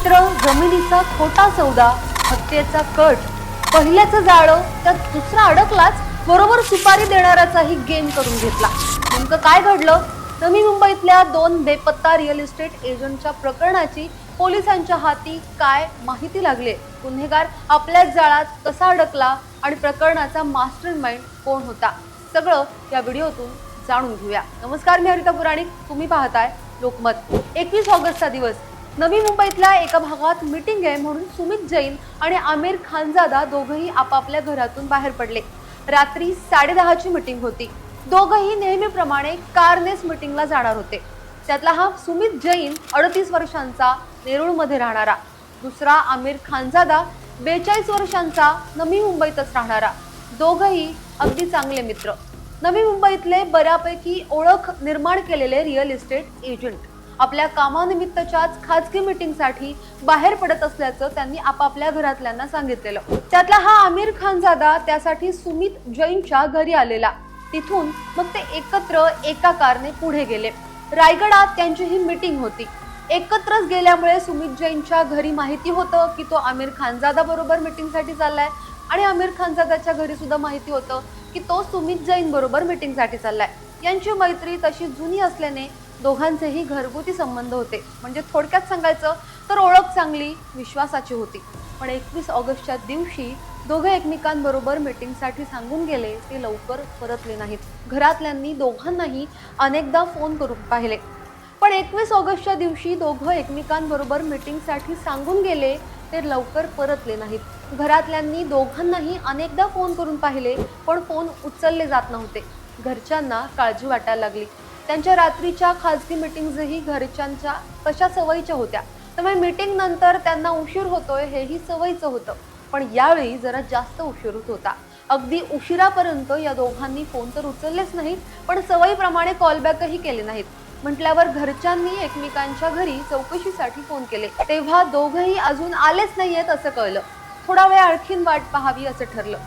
मित्र जमिनीचा खोटा सौदा हत्येचा कट. पहिल्याचं जाळं त्यात दुसरा अडकलाच बरोबर सुपारी देणाऱ्याचाही गेम करून घेतला. नेमकं काय घडलं? नवी मुंबईतल्या दोन बेपत्ता रिअल इस्टेट एजंटच्या प्रकरणाची पोलिसांच्या हाती काय माहिती लागले? गुन्हेगार आपल्याच जाळात कसा अडकला आणि प्रकरणाचा मास्टर माइंड कोण होता? सगळं या व्हिडिओतून जाणून घेऊया. नमस्कार मी हरिता पुराणिक. तुम्ही पाहताय लोकमत. एकवीस ऑगस्टचा दिवस. नवी मुंबईतल्या एका भागात मीटिंग आहे म्हणून सुमित जैन आणि आमिर खानजादा दोघंही आपापल्या घरातून बाहेर पडले. रात्री साडेदहाची मीटिंग होती. दोघंही नेहमीप्रमाणे कारनेस मीटिंगला जाणार होते. त्यातला हा सुमित जैन अडतीस वर्षांचा नेरूळमध्ये राहणारा. दुसरा आमिर खानजादा बेचाळीस वर्षांचा नवी मुंबईतच राहणारा. दोघंही अगदी चांगले मित्र. नवी मुंबईतले बऱ्यापैकी ओळख निर्माण केलेले रिअल इस्टेट एजंट आपल्या कामानिमित्तच्याच खाजगी मीटिंगसाठी बाहेर पडत असल्याचं त्यांनी आपापल्या घरातल्यांना सांगितलेलं. त्यातला हा आमिर खानजादा त्यासाठी सुमित जैनच्या घरी आलेला. तिथून मग ते एकत्र एका कारने पुढे गेले. रायगडात त्यांची ही मीटिंग होती. एकत्रच गेल्यामुळे सुमित जैनच्या घरी माहिती होतं की तो आमिर खानजादा बरोबर मीटिंगसाठी चाललाय आणि आमिर खानजादाच्या घरी सुद्धा माहिती होतं की तो सुमित जैन बरोबर मीटिंगसाठी चाललाय. यांची मैत्री तशी जुनी असल्याने दोघांचेही घरगुती संबंध होते. म्हणजे थोडक्यात सांगायचं तर ओळख चांगली विश्वासाची होती. पण एकवीस ऑगस्टच्या दिवशी दोघे एकमेकांबरोबर मीटिंगसाठी सांगून गेले ते लवकर परतले नाहीत. घरातल्यांनी दोघांनाही अनेकदा फोन करून पाहिले. पण एकवीस ऑगस्टच्या दिवशी दोघं एकमेकांबरोबर मीटिंगसाठी सांगून गेले ते लवकर परतले नाहीत. घरातल्यांनी दोघांनाही अनेकदा फोन करून पाहिले पण फोन उचलले जात नव्हते. घरच्यांना काळजी वाटायला लागली. त्यांच्या रात्रीच्या खाजगी मिटिंग्जही घरच्यांच्या तशा सवयीच्या होत्या. त्यामुळे मीटिंग नंतर त्यांना उशीर होतोय हेही सवयीचं होतं. पण यावेळी जरा जास्त उशीर होत. होता अगदी उशिरापर्यंत या दोघांनी फोन तर उचललेच नाहीत पण सवयीप्रमाणे कॉलबॅकही केले नाहीत. म्हटल्यावर घरच्यांनी एकमेकांच्या घरी चौकशीसाठी फोन केले. तेव्हा दोघंही अजून आलेच नाहीयेत असं कळलं. थोडा वेळ आणखीन वाट पाहावी असं ठरलं.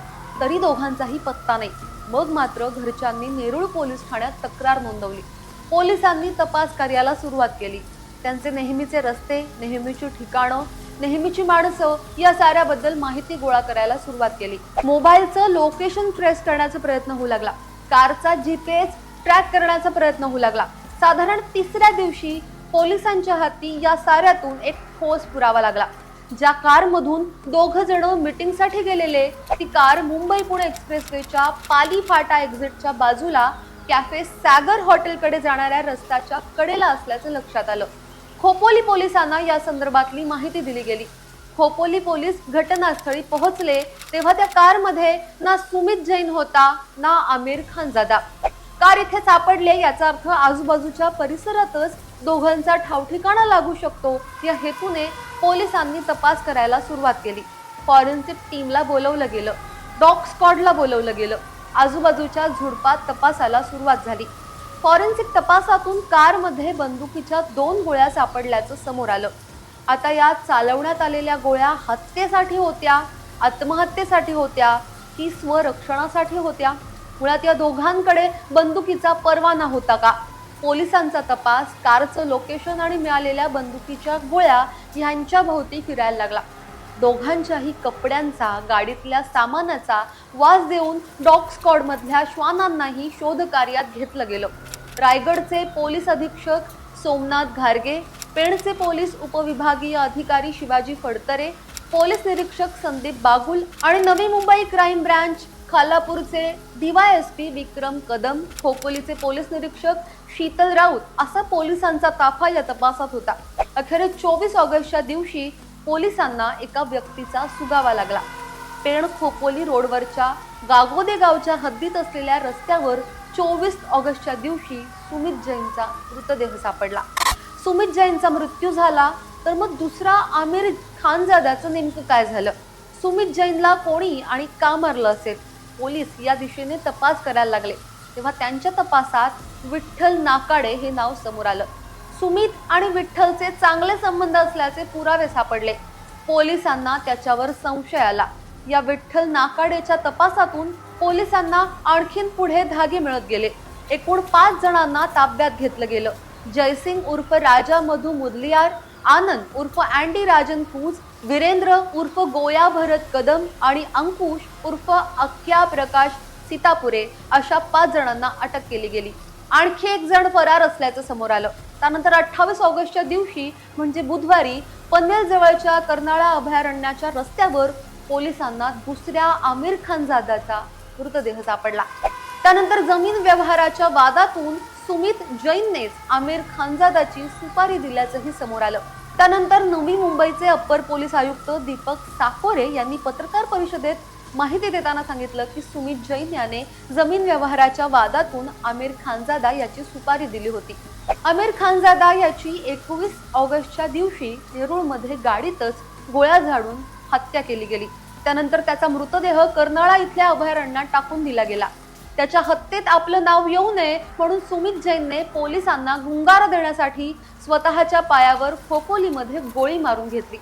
तरी दोघांचाही पत्ता नाही. मग मात्र घरच्यांनी नेरूळ पोलीस ठाण्यात तक्रार नोंदवली. पोलिसांनी तपास कार्याला सुरुवात केली. त्यांचे नेहमीचे रस्ते नेहमीची ठिकाणं नेहमीची माणसं या साऱ्याबद्दल माहिती गोळा करायला सुरुवात केली. मोबाईलचं लोकेशन ट्रेस करण्याचा प्रयत्न होऊ लागला. कारचा जीपीएस ट्रॅक करण्याचा प्रयत्न होऊ लागला. साधारण तिसऱ्या दिवशी पोलिसांच्या हाती या साऱ्यातून एक ठोस पुरावा लागला. ज्या कारमधून दोघ जण मीटिंगसाठी गेलेले ती कार मुंबई पुणे एक्सप्रेसवेच्या पाली फाटा एक्झिटच्या बाजूला कॅफे सागर हॉटेलकडे जाणाऱ्या रस्त्याच्या कडेला असल्याचं लक्षात आलं. खोपोली पोलिसांना या संदर्भातली माहिती दिली गेली. खोपोली पोलीस घटनास्थळी पोहोचले तेव्हा त्या कारमध्ये ना सुमित जैन होता ना आमिर खानजादा. कार इथे सापडले याचा अर्थ आजूबाजूच्या परिसरातच दोघांचा ठावठिकाणा लागू शकतो. या हेतूने पोलिसांनी तपास करायला सुरुवात केली. फॉरेन्सिक टीमला बोलवलं गेलं. डॉग स्कॉडला बोलवलं गेलं. आजूबाजूच्या झुडपात तपासाला सुरुवात झाली. फॉरेन्सिक तपासातून कारमध्ये बंदुकीच्या दोन गोळ्या सापडल्याचं समोर आलं. आता यात चालवण्यात आलेल्या गोळ्या हत्येसाठी होत्या आत्महत्येसाठी होत्या की स्वरक्षणासाठी होत्या? मुळात या दोघांकडे बंदुकीचा परवाना होता का? पोलिसांचा तपास कारचं लोकेशन आणि मिळालेल्या बंदुकीच्या गोळ्या ह्यांच्या भोवती फिरायला लागला. दोघांच्याही कपड्यांचा गाडीतल्या सामानाचा वास देऊन डॉग स्कॉडमधल्या श्वानांनाही शोधकार्यात घेतलं गेलं. रायगडचे पोलीस अधीक्षक सोमनाथ घारगे पेणचे पोलीस उपविभागीय अधिकारी शिवाजी फडतरे पोलीस निरीक्षक संदीप बागुल आणि नवी मुंबई क्राईम ब्रँच खालापूरचे डीवायएसपी विक्रम कदम खोपोलीचे पोलीस निरीक्षक शीतल राऊत असा पोलिसांचा ताफा या तपासात होता. अखेर चोवीस ऑगस्टच्या दिवशी पोलिसांना एका व्यक्तीचा सुगावा लागला. पेण खोपोली रोडवरच्या गागोदे गावच्या हद्दीत असलेल्या रस्त्यावर चोवीस ऑगस्टच्या दिवशी सुमित जैनचा मृतदेह सापडला. सुमित जैनचा मृत्यू झाला तर मग दुसरा आमिर खानजाद्याचं नेमकं काय झालं? सुमित जैनला कोणी आणि का मारलं असेल? पोलीस या दिशेने तपास करायला लागले. तेव्हा त्यांच्या तपासात विठ्ठल नाकाडे हे नाव समोर आलं. सुमित आणि विठ्ठलचे चांगले संबंध असल्याचे पुरावे सापडले. पोलिसांना त्याच्यावर संशय आला. या विठ्ठल नाकाडेच्या तपासातून पोलिसांना आणखीन पुढे धागे मिळत गेले. एकूण पाच जणांना ताब्यात घेतलं गेलं. जयसिंग उर्फ राजा मधु मुदलियार आनंद उर्फ अँडी राजन कूज वीरेंद्र उर्फ गोया भरत कदम आणि अंकुश उर्फ अख्या प्रकाश सीतापुरे अशा पाच जणांना अटक केली गेली. आणखी एक जण फरार असल्याचं समोर आलं. त्यानंतर अठ्ठावीस ऑगस्टच्या दिवशी म्हणजे बुधवारी पनवेल जवळच्या कर्नाळा अभयारण्याच्या रस्त्यावर पोलिसांना दुसऱ्या आमिर खान जादाचा मृतदेह सापडला. त्यानंतर जमीन व्यवहाराच्या वादातून सुमित जैननेच आमिर खानजादाची सुपारी दिल्याचंही समोर आलं. त्यानंतर नवी मुंबईचे अप्पर पोलीस आयुक्त दीपक साकोरे यांनी पत्रकार परिषदेत माहिती देताना सांगितलं की सुमित जैन याने जमीन व्यवहाराच्या वादातून आमिर खानजादा याची सुपारी दिली होती. आमिर खानजादा याची एकवीस ऑगस्टच्या दिवशी नेरूळमध्ये गाडीतच गोळ्या झाडून हत्या केली गेली. त्यानंतर त्याचा मृतदेह कर्नाळा इथल्या अभयारण्यात टाकून दिला गेला. त्याच्या हत्येत आपलं नाव येऊ नये म्हणून सुमित जैनने पोलिसांना गुंगारा देण्यासाठी स्वतःच्या पायावर खोपोलीमध्ये गोळी मारून घेतली.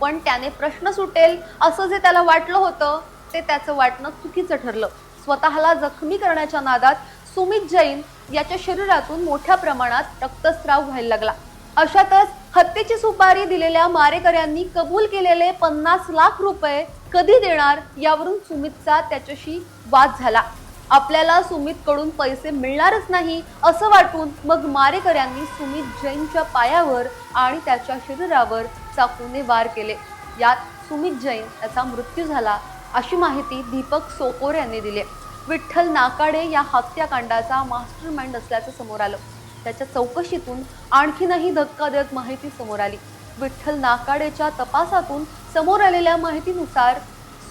पण त्याने प्रश्न सुटेल असं जे त्याला वाटलं होतं ते त्याचं वाटणं चुकीचं ठरलं. स्वतःला जखमी करण्याच्या नादात सुमित जैन याच्या शरीरातून मोठ्या प्रमाणात रक्तस्राव व्हायला लागला. अशातच हत्येची सुपारी दिलेल्या मारेकऱ्यांनी कबूल केलेले पन्नास लाख रुपये कधी देणार यावरून सुमितचा त्याच्याशी वाद झाला. आपल्याला सुमित कडून पैसे मिळणारच नाही असं वाटून मग मारेकऱ्यांनी सुमित जैनच्या पायावर आणि त्याच्या शरीरावर चाकूने वार केले. यात सुमित जैन याचा मृत्यू झाला अशी माहिती दीपक सोपोर यांनी दिली. विठ्ठल नाकाडे या हत्याकांडाचा मास्टर माइंड असल्याचं समोर आलं. त्याच्या चौकशीतून आणखीनही धक्का देत माहिती समोर आली. विठ्ठल नाकाडेच्या तपासातून समोर आलेल्या माहितीनुसार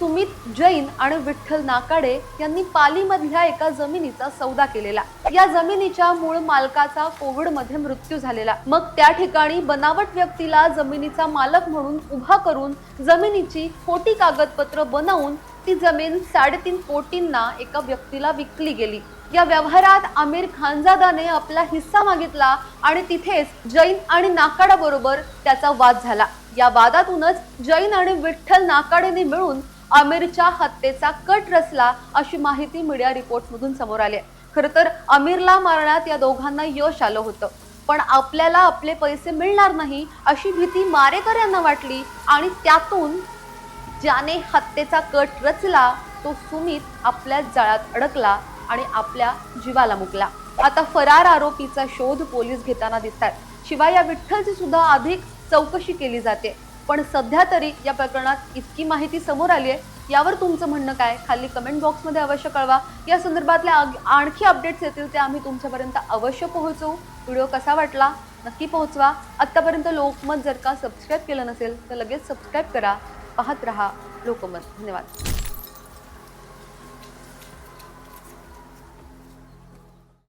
सुमित जैन आणि विठ्ठल नाकाडे यांनी पालीमधल्या एका जमिनीचा सौदा केलेला. या जमिनीच्या मूळ मालकाचा कोविडमध्ये मृत्यू झालेला. मग त्या ठिकाणी बनावट व्यक्तीला जमिनीचा मालक म्हणून उभा करून जमिनीची खोटी कागदपत्र बनवून ती जमीन साडेतीन कोटींना एका व्यक्तीला विकली गेली. या व्यवहारात आमिर खानजादाने आपला हिस्सा मागितला आणि तिथेच जैन आणि नाकाडा बरोबर त्याचा वाद झाला. या वादातूनच जैन आणि विठ्ठल नाकाडेने मिळून आमिरच्या हत्येचा कट रचला अशी माहिती मीडिया रिपोर्टमधून समोर आली आहे. खर तर आमिरला मारण्यात या दोघांना यश आलं होतं. पण आपल्याला आपले पैसे मिळणार नाही अशी भीती मारेकऱ्यांना वाटली आणि त्यातून ज्याने हत्येचा कट रचला तो सुमित आपल्या जाळ्यात अडकला आणि आपल्या जीवाला मुकला. आता फरार आरोपीचा शोध पोलीस घेताना दिसतात शिवाय या विठ्ठलची सुद्धा अधिक चौकशी केली जाते. पण सध्या तरी या प्रकरणात इतकी माहिती समोर आली आहे. यावर तुमचं म्हणणं काय? खाली कमेंट बॉक्समध्ये अवश्य कळवा. या संदर्भातल्या आणखी अपडेट्स येतील ते आम्ही तुमच्यापर्यंत अवश्य पोहोचवू. व्हिडिओ कसा वाटला? नक्की पोहोचवा. आत्तापर्यंत लोकमत जर का सबस्क्राईब केलं नसेल तर लगेच सबस्क्राईब करा. पाहत रहा लोकमत. धन्यवाद.